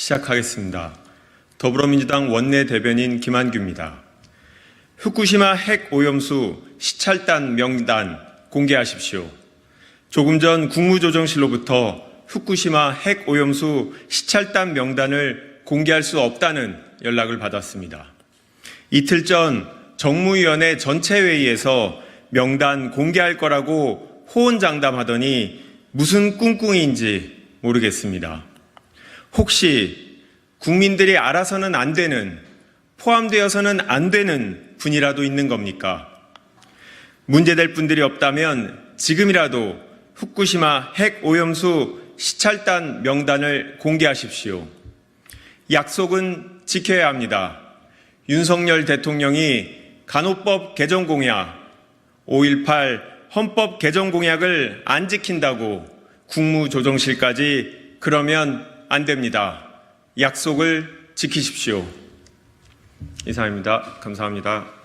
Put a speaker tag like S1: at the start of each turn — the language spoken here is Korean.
S1: 시작하겠습니다. 더불어민주당 원내 대변인 김한규입니다. 후쿠시마 핵 오염수 시찰단 명단 공개하십시오. 조금 전 국무조정실로부터 후쿠시마 핵 오염수 시찰단 명단을 공개할 수 없다는 연락을 받았습니다. 이틀 전 정무위원회 전체 회의에서 명단 공개할 거라고 호언장담하더니 무슨 꿍꿍이인지 모르겠습니다. 혹시 국민들이 알아서는 안 되는 포함되어서는 안 되는 분이라도 있는 겁니까? 문제될 분들이 없다면 지금이라도 후쿠시마 핵 오염수 시찰단 명단을 공개하십시오. 약속은 지켜야 합니다. 윤석열 대통령이 간호법 개정 공약, 5.18 헌법 개정 공약을 안 지킨다고 국무조정실까지 그러면 안 됩니다. 약속을 지키십시오. 이상입니다. 감사합니다.